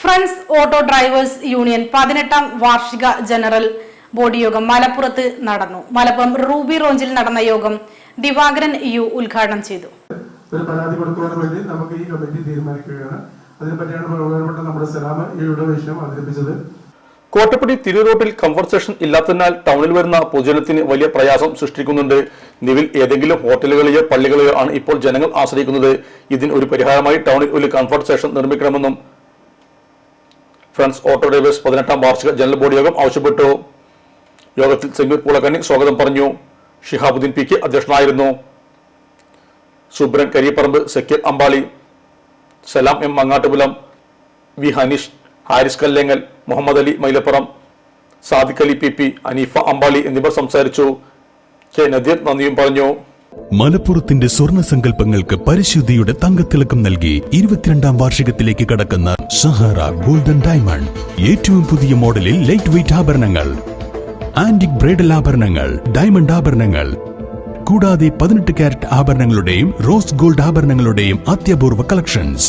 Friends auto drivers union പതിനെട്ടാം വാർഷിക general body യോഗം മലപ്പുറത്ത് നടന്നു. മലപ്പുറം റൂബി റോഞ്ചിൽ നടന്ന യോഗം ദിവാകരൻ യു ഉദ്ഘാടനം ചെയ്തു. ഒരു പരാതി കൊടുക്കുവാൻ വേണ്ടി നമുക്ക് ഈ കമ്മിറ്റി തീരുമാനിക്കുകയാണ്. അതിനെപ്പറ്റിയാണ് ബഹുമാനപ്പെട്ട നമ്മുടെ സലാം ഈയുടെ വിഷയം അവതരിപ്പിച്ചത്. കോട്ടപ്പടി കംഫർട്ട് സെഷൻ ഇല്ലാത്തതിനാൽ ടൗണിൽ വരുന്ന പൊതുജനത്തിന് വലിയ പ്രയാസം സൃഷ്ടിക്കുന്നുണ്ട്. നിവിൽ ഏതെങ്കിലും ഹോട്ടലുകളെയോ പള്ളികളെയോ ആണ് ഇപ്പോൾ ജനങ്ങൾ ആശ്രയിക്കുന്നത്. ഇതിന് ഒരു പരിഹാരമായി ടൗണിൽ ഒരു കംഫർട്ട് സെഷൻ നിർമ്മിക്കണമെന്നും ഫ്രണ്ട്സ് ഓട്ടോ ഡ്രൈവേഴ്സ് പതിനെട്ടാം വാർഷിക ജനറൽ ബോഡി യോഗം ആവശ്യപ്പെട്ടു. യോഗത്തിൽ സമീർ പൂളക്കണ്ണി സ്വാഗതം പറഞ്ഞു. ഷിഹാബുദ്ദീൻ പി കെ അധ്യക്ഷനായിരുന്നു. Subran Kariyapparamb Sakkeer Ambali Salam M Mangattupulam V Haneesh Haris Kallengal Muhammad Ali Mylapuram Sadiq Ali P P Aneefa Ambali എന്നിവർ സംസാരിച്ചു. കെ നദീർ നന്ദിയും പറഞ്ഞു. മലപ്പുറത്തിന്റെ സ്വർണ സങ്കല്പങ്ങൾക്ക് പരിശുദ്ധിയുടെ തങ്കത്തിളക്കം നൽകി ഇരുപത്തിരണ്ടാം വാർഷികത്തിലേക്ക് കടക്കുന്ന സഹാറ ഗോൾഡൻ ഡയമണ്ട്. ഏറ്റവും പുതിയ മോഡലിൽ ലൈറ്റ് വെയിറ്റ് ആഭരണങ്ങൾ ആന്റിക് ബ്രൈഡൽ ആഭരണങ്ങൾ ഡയമണ്ട് ആഭരണങ്ങൾ കൂടാതെ പതിനെട്ട് കാരറ്റ് ആഭരണങ്ങളുടെയും റോസ് ഗോൾഡ് ആഭരണങ്ങളുടെയും അത്യപൂർവ കളക്ഷൻസ്